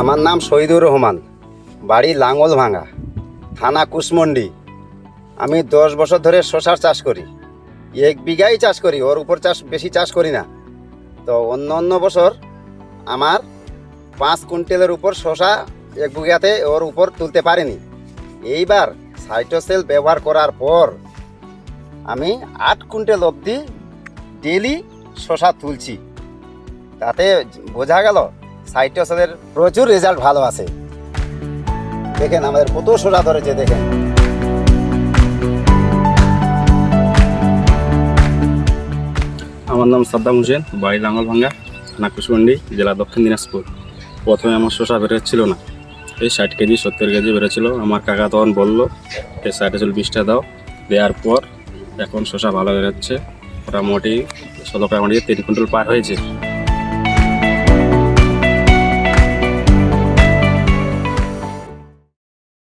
আমার নাম শহীদুর রহমান। বাড়ি লাঙ্গল ভাঙা থানা কুশমন্ডি। আমি দশ বছর ধরে শশার চাষ করি। এক বিঘাই চাষ করি, ওর উপর চাষ বেশি চাষ করি না। তো অন্য অন্য বছর আমার পাঁচ কুইন্টালের উপর শশা এক বিঘাতে ওর উপর তুলতে পারিনি। এইবার সাইটোসেল ব্যবহার করার পর আমি আট কুইন্টাল অবধি ডেলি শশা তুলছি। তাতে বোঝা গেল সাইটোসেলের প্রচুর রেজাল্ট ভালো আছে। দেখেন আমাদের কত শশা ধরেছে, দেখেন। আমার নাম সাদ্দাম হোসেন, বাড়ি লাঙ্গলভাঙ্গা থানা কুশমন্ডি জেলা দক্ষিণ দিনাজপুর। প্রথমে আমার শশা বেরোচ্ছিল না। এই ষাট কেজি, সত্তর কেজি বেরোচ্ছিল। আমার কাকা তখন বলল এই ষাটে চল বিষটা দাও। দেওয়ার পর এখন শশা ভালো বেরোচ্ছে। মোটামুটি ষোলো কামড়ি তিন কুইন্টাল পার হয়েছে।